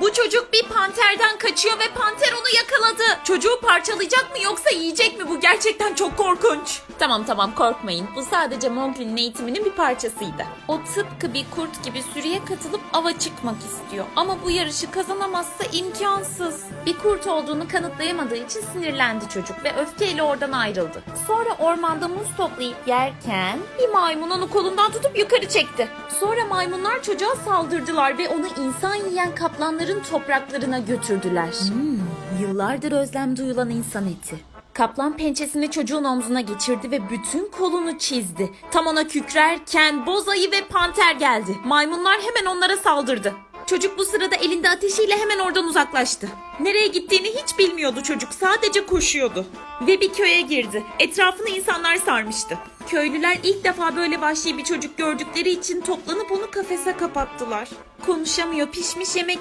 Bu çocuk bir panterden kaçıyor ve panter onu yakaladı. Çocuğu parçalayacak mı yoksa yiyecek mi? Bu gerçekten çok korkunç. Tamam tamam korkmayın. Bu sadece Mowgli'nin eğitiminin bir parçasıydı. O tıpkı bir kurt gibi sürüye katılıp ava çıkmak istiyor. Ama bu yarışı kazanamazsa imkansız. Bir kurt olduğunu kanıtlayamadığı için sinirlendi çocuk ve öfkeyle oradan ayrıldı. Sonra ormanda muz toplayıp yerken bir maymun onu kolundan tutup yukarı çekti. Sonra maymunlar çocuğa saldırdılar ve onu insan yiyen kaplanların topraklarına götürdüler. yıllardır özlem duyulan insan eti. Kaplan pençesini çocuğun omzuna geçirdi ve bütün kolunu çizdi. Tam ona kükrerken boz ayı ve panter geldi. Maymunlar hemen onlara saldırdı. Çocuk bu sırada elinde ateşiyle hemen oradan uzaklaştı. Nereye gittiğini hiç bilmiyordu çocuk. Sadece koşuyordu. Ve bir köye girdi. Etrafını insanlar sarmıştı. Köylüler ilk defa böyle vahşi bir çocuk gördükleri için toplanıp onu kafese kapattılar. Konuşamıyor, pişmiş yemek